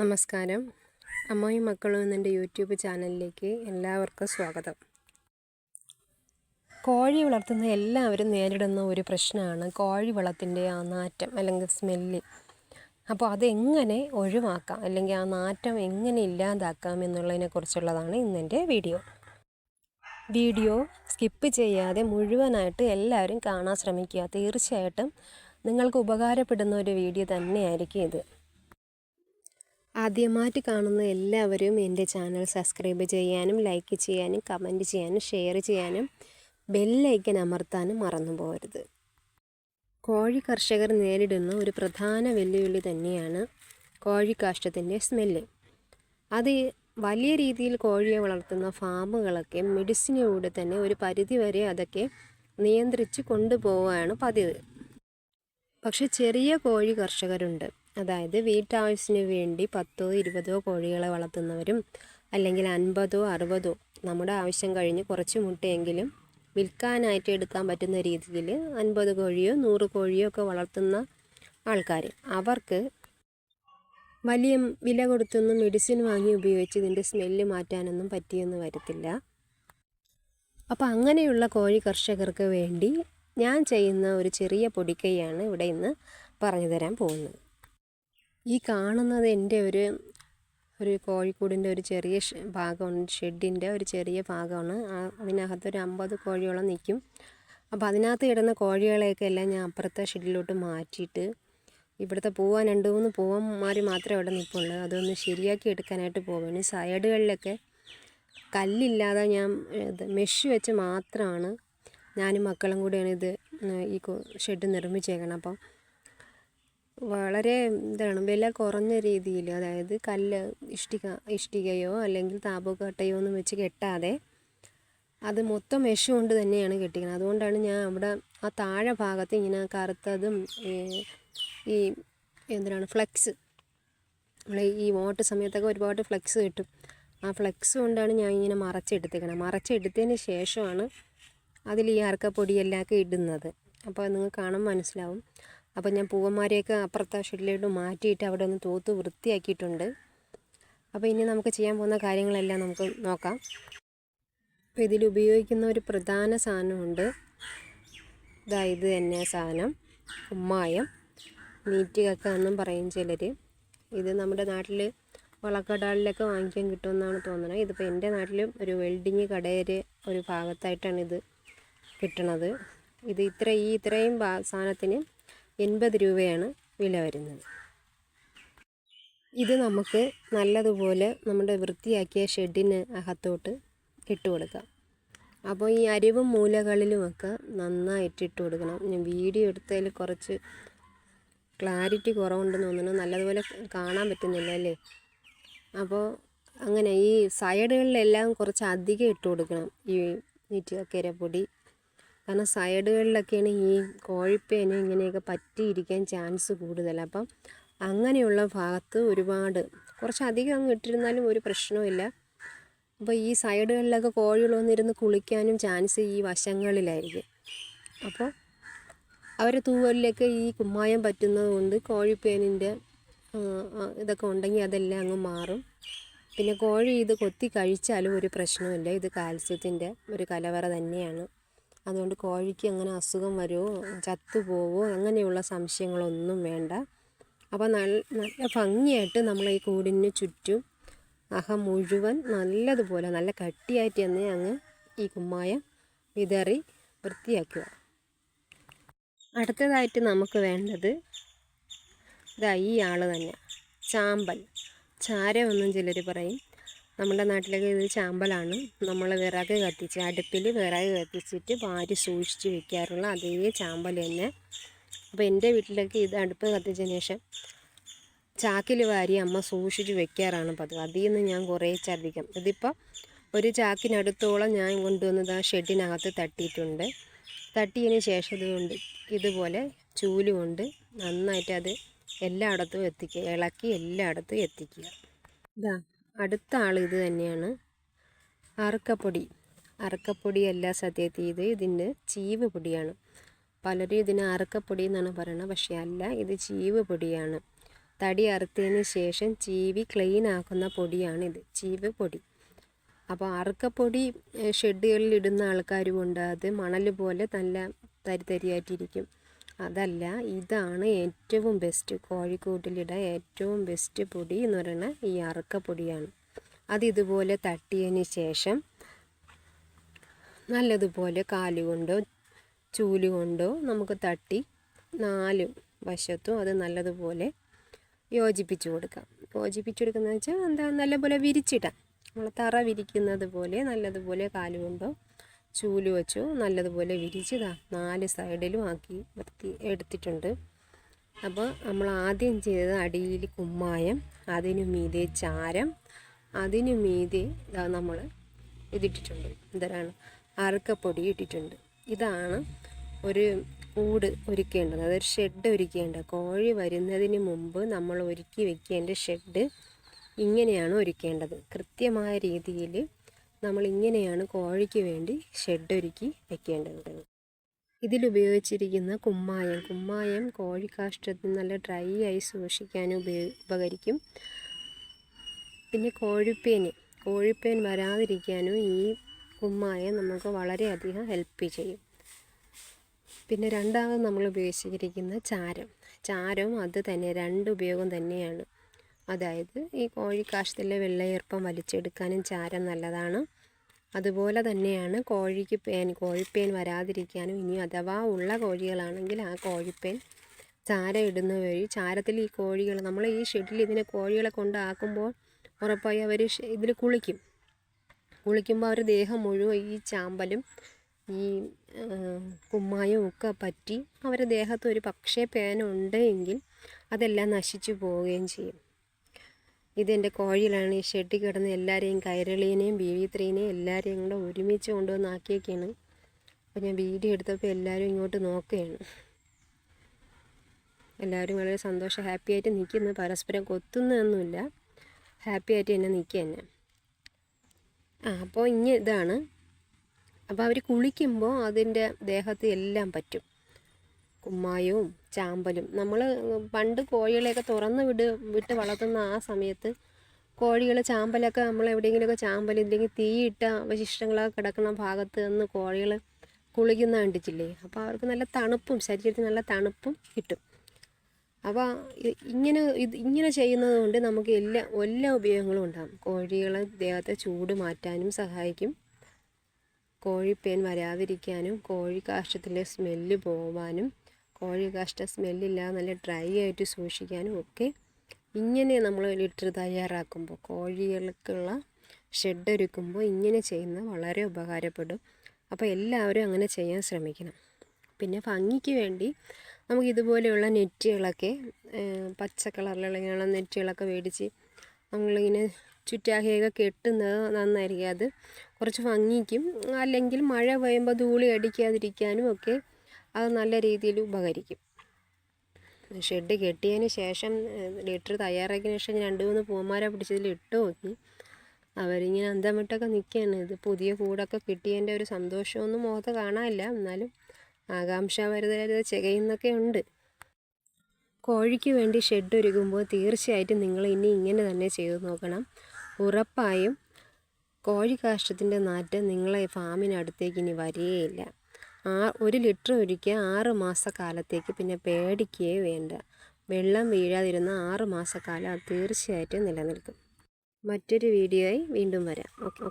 നമസ്കാരം. അമ്മയും മക്കളും എന്നെന്റെ യൂട്യൂബ് ചാനലിലേക്ക് എല്ലാവർക്കും സ്വാഗതം. കോഴി വളർത്തുന്ന എല്ലാവരും നേരിടുന്ന ഒരു പ്രശ്നമാണ് കോഴി വളത്തിന്റെ ആ നാറ്റം അല്ലെങ്കിൽ സ്മെല്ല്. അപ്പോൾ അതെങ്ങനെ ഒഴിവാക്കാം? അല്ലെങ്കിൽ ആ നാറ്റം എങ്ങനെ ഇല്ലാതാക്കാം എന്നുള്ളതിനെക്കുറിച്ചുള്ളതാണ് ഇന്നെന്റെ വീഡിയോ. വീഡിയോ സ്കിപ്പ് ചെയ്യാതെ മുഴുവനായിട്ട് എല്ലാവരും കാണാൻ ശ്രമിക്കുക. തീർച്ചയായിട്ടും നിങ്ങൾക്ക് ഉപകാരപ്പെടുന്ന ഒരു വീഡിയോ തന്നെയായിരിക്കും ഇത്. ആദ്യമായിട്ട് കാണുന്ന എല്ലാവരും എന്റെ ചാനൽ സബ്സ്ക്രൈബ് ചെയ്യാനും ലൈക്ക് ചെയ്യാനും കമന്റ് ചെയ്യാനും ഷെയർ ചെയ്യാനും ബെല്ലൈക്കൻ അമർത്താനും മറന്നു പോകരുത്. കോഴി കർഷകർ നേരിടുന്ന ഒരു പ്രധാന വെല്ലുവിളി തന്നെയാണ് കോഴി കോഴിക്കാഷ്ടത്തിന്റെ സ്മെല്ല്. അത് വലിയ രീതിയിൽ കോഴിയെ വളർത്തുന്ന ഫാമുകളൊക്കെ മെഡിസിനിലൂടെ തന്നെ ഒരു പരിധിവരെ അതൊക്കെ നിയന്ത്രിച്ച് കൊണ്ടുപോവുകയാണ് പതിവ്. പക്ഷെ ചെറിയ കോഴി കർഷകരുണ്ട്. അതായത് വീട്ടാവശ്യത്തിന് വേണ്ടി പത്തോ ഇരുപതോ കോഴികളെ വളർത്തുന്നവരും അല്ലെങ്കിൽ അൻപതോ അറുപതോ നമ്മുടെ ആവശ്യം കഴിഞ്ഞ് കുറച്ച് മുട്ടയെങ്കിലും വിൽക്കാനായിട്ട് എടുക്കാൻ പറ്റുന്ന രീതിയിൽ അൻപത് കോഴിയോ നൂറ് കോഴിയോ ഒക്കെ വളർത്തുന്ന ആൾക്കാർ. അവർക്ക് വലിയ വില കൊടുത്തൊന്നും മെഡിസിൻ വാങ്ങി ഉപയോഗിച്ച് ഇതിന്റെ സ്മെല്ല് മാറ്റാനൊന്നും പറ്റിയെന്ന് വരത്തില്ല. അപ്പോൾ അങ്ങനെയുള്ള കോഴി കർഷകർക്ക് വേണ്ടി ഞാൻ ചെയ്യുന്ന ഒരു ചെറിയ പൊടിക്കൈയാണ് ഇവിടെ ഇന്ന് പറഞ്ഞു തരാൻ പോകുന്നത്. ഈ കാണുന്നത് എന്റെ ഒരു ഒരു കോഴിക്കൂടിന്റെ ഒരു ചെറിയ ഭാഗമാണ് ഷെഡിന്റെ ഒരു ചെറിയ ഭാഗമാണ്. അതിനകത്ത് ഒരു അമ്പത് കോഴിയോളം നിൽക്കും. അപ്പോൾ അതിനകത്ത് കിടന്ന കോഴികളെയൊക്കെ എല്ലാം ഞാൻ അപ്പുറത്തെ ഷെഡിലോട്ട് മാറ്റിയിട്ട് ഇവിടുത്തെ പോവാൻ രണ്ട് മൂന്ന് പൂവന്മാർ മാത്രമേ അവിടെ നിൽപ്പുള്ളൂ. അതൊന്ന് ശരിയാക്കി എടുക്കാനായിട്ട് പോവുകയാണ്. സൈഡുകളിലൊക്കെ കല്ലില്ലാതെ ഞാൻ ഇത് മെഷ് വെച്ച് മാത്രമാണ് ഞാനും മക്കളും കൂടിയാണ് ഇത് ഈ ഷെഡ് നിർമ്മിച്ചേക്കണം അപ്പം വളരെ എന്താണ് വില കുറഞ്ഞ രീതിയിൽ അതായത് കല്ല് ഇഷ്ടിക ഇഷ്ടികയോ അല്ലെങ്കിൽ താപക്കട്ടയോ ഒന്നും വെച്ച് കെട്ടാതെ അത് മൊത്തം മെഷ് കൊണ്ട് തന്നെയാണ് കെട്ടിക്കുന്നത്. അതുകൊണ്ടാണ് ഞാൻ അവിടെ ആ താഴെ ഭാഗത്ത് ഇങ്ങനെ കറുത്തതും ഈ എന്തിനാണ് ഫ്ലെക്സ് നമ്മൾ ഈ വോട്ട് സമയത്തൊക്കെ ഒരുപാട് ഫ്ലെക്സ് കിട്ടും. ആ ഫ്ലെക്സ് കൊണ്ടാണ് ഞാൻ ഇങ്ങനെ മറച്ചെടുത്തേക്കണം. മറച്ചെടുത്തതിന് ശേഷമാണ് അതിൽ ഈ അറക്കപ്പൊടിയെല്ലാം ഇടുന്നത്. അപ്പോൾ നിങ്ങൾ കാണാൻ മനസ്സിലാവും. അപ്പോൾ ഞാൻ പൂവന്മാരെയൊക്കെ അപ്പുറത്തെ ഷെഡിലോട്ട് മാറ്റിയിട്ട് അവിടെ ഒന്ന് തൂത്ത് വൃത്തിയാക്കിയിട്ടുണ്ട്. അപ്പോൾ ഇനി നമുക്ക് ചെയ്യാൻ പോകുന്ന കാര്യങ്ങളെല്ലാം നമുക്ക് നോക്കാം. അപ്പോൾ ഇതിൽ ഉപയോഗിക്കുന്ന ഒരു പ്രധാന സാധനമുണ്ട്. ഇതാ ഇത് തന്നെ സാധനം. ഉമ്മായം നീറ്റ് കക്ക എന്നും പറയും ചിലർ. ഇത് നമ്മുടെ നാട്ടിൽ വളക്കടാളിലൊക്കെ വാങ്ങിക്കാൻ കിട്ടുമെന്നാണ് തോന്നുന്നത് ഇതിപ്പോൾ എന്റെ നാട്ടിൽ ഒരു വെൽഡിങ് കടയര് ഒരു ഭാഗത്തായിട്ടാണ് ഇത് കിട്ടണത്. ഇത് ഇത്ര ഈ ഇത്രയും സാധനത്തിന് എൺപത് രൂപയാണ് വില വരുന്നത്. ഇത് നമുക്ക് നല്ലതുപോലെ നമ്മുടെ വൃത്തിയാക്കിയ ഷെഡിന് അകത്തോട്ട് ഇട്ട് കൊടുക്കാം. അപ്പോൾ ഈ അരിവും മൂലകളിലുമൊക്കെ നന്നായിട്ട് ഇട്ട് കൊടുക്കണം. ഞാൻ വീഡിയോ എടുത്തതിൽ കുറച്ച് ക്ലാരിറ്റി കുറവുണ്ടെന്ന് തോന്നുന്നു. നല്ലതുപോലെ കാണാൻ പറ്റുന്നില്ല അല്ലേ? അപ്പോൾ അങ്ങനെ ഈ സൈഡുകളിലെല്ലാം കുറച്ച് അധികം ഇട്ട് കൊടുക്കണം. ഈ നീറ്റുകക്കരപ്പൊടി കാരണം സൈഡുകളിലൊക്കെയാണ് ഈ കോഴിപ്പേന് ഇങ്ങനെയൊക്കെ പറ്റിയിരിക്കാൻ ചാൻസ് കൂടുതൽ. അപ്പം അങ്ങനെയുള്ള ഭാഗത്ത് ഒരുപാട് കുറച്ചധികം അങ്ങ് ഇട്ടിരുന്നാലും ഒരു പ്രശ്നവുമില്ല. അപ്പോൾ ഈ സൈഡുകളിലൊക്കെ കോഴികൾ വന്നിരുന്ന് കുളിക്കാനും ചാൻസ് ഈ വശങ്ങളിലായിരിക്കും. അപ്പോൾ അവർ തൂവലിലൊക്കെ ഈ കുമ്മായം പറ്റുന്നത് കൊണ്ട് കോഴിപ്പേനിന്റെ ഇതൊക്കെ ഉണ്ടെങ്കിൽ അതെല്ലാം അങ്ങ് മാറും. പിന്നെ കോഴി ഇത് കൊത്തി കഴിച്ചാലും ഒരു പ്രശ്നമില്ല ഇത് കാൽസ്യത്തിന്റെ ഒരു കലവറ തന്നെയാണ്. അതുകൊണ്ട് കോഴിക്ക് അങ്ങനെ അസുഖം വരുമോ ചത്തുപോകുമോ അങ്ങനെയുള്ള സംശയങ്ങളൊന്നും വേണ്ട. അപ്പോൾ നല്ല നല്ല ഭംഗിയായിട്ട് നമ്മൾ ഈ കൂടിന് ചുറ്റും അഹം മുഴുവൻ നല്ലതുപോലെ നല്ല കട്ടിയായിട്ട് തന്നെ അങ്ങ് ഈ കുമ്മായം വിതറി വൃത്തിയാക്കുക. അടുത്തതായിട്ട് നമുക്ക് വേണ്ടത് ഇതാ ഈ ആൾ തന്നെ ചാമ്പൽ ചാരമെന്നും ചിലർ പറയും. നമ്മുടെ നാട്ടിലൊക്കെ ഇത് ചാമ്പലാണ്. നമ്മൾ വിറക് കത്തിച്ച് അടുപ്പിൽ വിറക് കത്തിച്ചിട്ട് വാരി സൂക്ഷിച്ച് വെക്കാറുള്ള അതേ ചാമ്പൽ തന്നെ. അപ്പോൾ എന്റെ വീട്ടിലൊക്കെ ഇത് അടുപ്പ് കത്തിച്ചതിന് ശേഷം ചാക്കിൽ വാരി അമ്മ സൂക്ഷിച്ച് വെക്കാറാണ് പതിവ്. അതിൽ നിന്ന് ഞാൻ കുറേ ചതിക്കും ഇതിപ്പോൾ ഒരു ചാക്കിനടുത്തോളം ഞാൻ കൊണ്ടുവന്നത് ആ ഷെഡിനകത്ത് തട്ടിയിട്ടുണ്ട്. തട്ടിയതിന് ശേഷം ഇതുകൊണ്ട് ഇതുപോലെ ചൂലുകൊണ്ട് നന്നായിട്ട് അത് എല്ലായിടത്തും എത്തിക്കുക. ഇളക്കി എല്ലായിടത്തും എത്തിക്കുക. ഇതാ അടുത്ത ആൾ ഇത് തന്നെയാണ്. അറക്കപ്പൊടി. അറക്കപ്പൊടിയല്ല സത്യത്തിൽ ഇത് ഇതിന്റെ ചീവ് പൊടിയാണ്. പലരും ഇതിന് അറക്കപ്പൊടി എന്നാണ് പറയുന്നത്. പക്ഷേ അല്ല ഇത് ചീവ് പൊടിയാണ്. തടി അറുത്തതിന് ശേഷം ചീവി ക്ലീൻ ആക്കുന്ന പൊടിയാണിത് ചീവ് പൊടി. അപ്പോൾ അറുക്കപ്പൊടി ഷെഡുകളിൽ ഇടുന്ന ആൾക്കാരുമുണ്ട് അത് മണൽ പോലെ നല്ല തരി തരിയായിട്ടിരിക്കും. അതല്ല ഇതാണ് ഏറ്റവും ബെസ്റ്റ് കോഴിക്കൂട്ടിലിടാൻ ഏറ്റവും ബെസ്റ്റ് പൊടി എന്ന് പറയുന്നത് ഈ അറുക്കപ്പൊടിയാണ് അത് ഇതുപോലെ തട്ടിയതിന് ശേഷം നല്ലതുപോലെ കാലുകൊണ്ടോ ചൂലുകൊണ്ടോ നമുക്ക് തട്ടി നാല് വശത്തും അത് നല്ലതുപോലെ യോജിപ്പിച്ച് കൊടുക്കാം. യോജിപ്പിച്ച് കൊടുക്കുന്നത് വെച്ചാൽ എന്താ? നല്ലപോലെ വിരിച്ചിടാം. നമ്മൾ തറ വിരിക്കുന്നത് പോലെ നല്ലതുപോലെ കാലുകൊണ്ടോ ചൂൽ വെച്ചു. നല്ലതുപോലെ വിരിച്ചതാ. നാല് സൈഡിലും ആക്കി വൃത്തി എടുത്തിട്ടുണ്ട്. അപ്പോൾ നമ്മൾ ആദ്യം ചെയ്തത് അടിയിൽ കുമ്മായം അതിനു മീതെ ചാരം അതിനു മീതെ ഇതാ നമ്മൾ ഇതിട്ടിട്ടുണ്ട്. എന്താണ് അറുക്കപ്പൊടി ഇട്ടിട്ടുണ്ട്. ഇതാണ് ഒരു കൂട് ഒരുക്കേണ്ടത്. അതൊരു ഷെഡ് ഒരുക്കേണ്ടത്. കോഴി വരുന്നതിന് മുമ്പ് നമ്മൾ ഒരുക്കി വെക്കേണ്ട ഷെഡ് ഇങ്ങനെയാണ് ഒരുക്കേണ്ടത്. കൃത്യമായ രീതിയിൽ നമ്മൾ ഇങ്ങനെയാണ് കോഴിക്ക് വേണ്ടി ഷെഡൊരുക്കി വെക്കേണ്ടത്. ഇതിലുപയോഗിച്ചിരിക്കുന്ന കുമ്മായം. കുമ്മായം കോഴിക്കാഷ്ടത്തിന് നല്ല ഡ്രൈ ആയി സൂക്ഷിക്കാൻ ഉപയോഗ ഉപകരിക്കും. പിന്നെ കോഴിപ്പേന്. കോഴിപ്പേൻ വരാതിരിക്കാനും ഈ കുമ്മായം നമുക്ക് വളരെയധികം ഹെൽപ്പ് ചെയ്യും. പിന്നെ രണ്ടാമത് നമ്മൾ ഉപയോഗിച്ചിരിക്കുന്ന ചാരം. ചാരവും അത് തന്നെ രണ്ട് ഉപയോഗം തന്നെയാണ്. അതായത് ഈ കോഴിക്കാഷ്ടത്തിലെ വെള്ളയേർപ്പം വലിച്ചെടുക്കാനും ചാരം നല്ലതാണ്. അതുപോലെ തന്നെയാണ് കോഴിക്ക് പേൻ കോഴിപ്പേൻ വരാതിരിക്കാനും ഇനി അഥവാ ഉള്ള കോഴികളാണെങ്കിൽ ആ കോഴിപ്പേൻ ചാര ഇടുന്ന വഴി ചാരത്തിൽ ഈ കോഴികൾ നമ്മൾ ഈ ഷെഡിൽ ഇതിനെ കോഴികളെ കൊണ്ടാക്കുമ്പോൾ ഉറപ്പായി അവർ ഇതിൽ കുളിക്കും. കുളിക്കുമ്പോൾ അവർ ദേഹം മുഴുവൻ ഈ ചാമ്പലും ഈ കുമ്മായും കുമ്മായവും ഒക്കെ പറ്റി അവരുടെ ദേഹത്ത് ഒരു പക്ഷേ പേനുണ്ട് ഉണ്ടെങ്കിൽ അതെല്ലാം നശിച്ചു പോവുകയും ചെയ്യും. ഇതെന്റെ കോഴിയിലാണ്. ഈ ഷെഡിൽ കിടന്ന് എല്ലാവരെയും കൈരളീനെയും ബീവിത്രീനെയും എല്ലാവരെയും കൂടെ ഒരുമിച്ച് കൊണ്ടുവന്ന് ആക്കിയൊക്കെയാണ് അപ്പോൾ ഞാൻ വീഡിയോ എടുത്തപ്പോൾ എല്ലാവരും ഇങ്ങോട്ട് നോക്കുകയാണ്. എല്ലാവരും വളരെ സന്തോഷം ഹാപ്പി ആയിട്ട് നിൽക്കുന്നു. പരസ്പരം കൊത്തുന്നതൊന്നുമില്ല ഹാപ്പി ആയിട്ട് തന്നെ നിൽക്കുക തന്നെ. ആ അപ്പോൾ ഇനി ഇതാണ്. അപ്പോൾ അവർ കുളിക്കുമ്പോൾ അതിന്റെ ദേഹത്ത് എല്ലാം പറ്റും. കുമ്മായവും ചാമ്പലും. നമ്മൾ പണ്ട് കോഴികളെയൊക്കെ തുറന്ന് വിട് വിട്ട് വളർത്തുന്ന ആ സമയത്ത് കോഴികൾ ചാമ്പലൊക്കെ നമ്മൾ എവിടെയെങ്കിലുമൊക്കെ ചാമ്പൽ ഇല്ലെങ്കിൽ തീയിട്ട അവശിഷ്ടങ്ങളൊക്കെ കിടക്കുന്ന ഭാഗത്ത് നിന്ന് കോഴികൾ കുളിക്കുന്ന കണ്ടിട്ടില്ലേ? അപ്പോൾ അവർക്ക് നല്ല തണുപ്പും ശരീരത്തിന് നല്ല തണുപ്പും കിട്ടും. അപ്പോൾ ഇങ്ങനെ ഇത് ഇങ്ങനെ ചെയ്യുന്നത് കൊണ്ട് നമുക്ക് എല്ലാ എല്ലാ ഉപയോഗങ്ങളും ഉണ്ടാകും കോഴികളെ ദേഹത്തെ ചൂട് മാറ്റാനും സഹായിക്കും. കോഴിപ്പേൻ വരാതിരിക്കാനും കോഴി കാഷ്ടത്തിലെ സ്മെല്ല് പോവാനും കോഴി കാഷ്ട സ്മെല്ലില്ലാതെ നല്ല ഡ്രൈ ആയിട്ട് സൂക്ഷിക്കാനും ഒക്കെ ഇങ്ങനെ നമ്മൾ ലിറ്റർ തയ്യാറാക്കുമ്പോൾ കോഴികൾക്കുള്ള ഷെഡ് ഒരുക്കുമ്പോൾ ഇങ്ങനെ ചെയ്യുന്നത് വളരെ ഉപകാരപ്പെടും. അപ്പോൾ എല്ലാവരും അങ്ങനെ ചെയ്യാൻ ശ്രമിക്കണം. പിന്നെ ഭംഗിക്ക് വേണ്ടി നമുക്ക് ഇതുപോലെയുള്ള നെറ്റുകളൊക്കെ പച്ച കളറിലുള്ള ഇങ്ങനെയുള്ള നെറ്റുകളൊക്കെ മേടിച്ച് നമ്മളിങ്ങനെ ചുറ്റാകെയൊക്കെ കെട്ടുന്നത് നന്നായിരിക്കും. അത് കുറച്ച് ഭംഗിക്കും. അല്ലെങ്കിൽ മഴ പെയ്യുമ്പോൾ ധൂളി അടിക്കാതിരിക്കാനും ഒക്കെ അത് നല്ല രീതിയിൽ ഉപകരിക്കും. ഷെഡ് കെട്ടിയതിന് ശേഷം ലിറ്റർ തയ്യാറാക്കിയതിന് ശേഷം രണ്ട് മൂന്ന് പൂമാരെ പിടിച്ചതിൽ ഇട്ട് നോക്കി. അവരിങ്ങനെ അന്തം വിട്ടൊക്കെ നിൽക്കുകയാണ്. ഇത് പുതിയ കൂടൊക്കെ കിട്ടിയതിന്റെ ഒരു സന്തോഷമൊന്നും മുഖത്ത് കാണാനില്ല. എന്നാലും ആകാംക്ഷ വരുന്നത് ചികയുന്നൊക്കെ ഉണ്ട്. കോഴിക്ക് വേണ്ടി ഷെഡ് ഒരുക്കുമ്പോൾ തീർച്ചയായിട്ടും നിങ്ങൾ ഇനി ഇങ്ങനെ തന്നെ ചെയ്തു നോക്കണം. ഉറപ്പായും കോഴി കാഷ്ടത്തിന്റെ നാറ്റം നിങ്ങളെ ഫാമിനടുത്തേക്ക് ഇനി വരികയില്ല ആ ഒരു ലിറ്റർ ഒരിക്കുക ആറ് മാസക്കാലത്തേക്ക്. പിന്നെ പേടിക്കുകയേ വേണ്ട. വെള്ളം വീഴാതിരുന്ന ആറ് മാസക്കാലം തീർച്ചയായിട്ടും നിലനിൽക്കും. മറ്റൊരു വീഡിയോയായി വീണ്ടും വരാം. ഓക്കെ.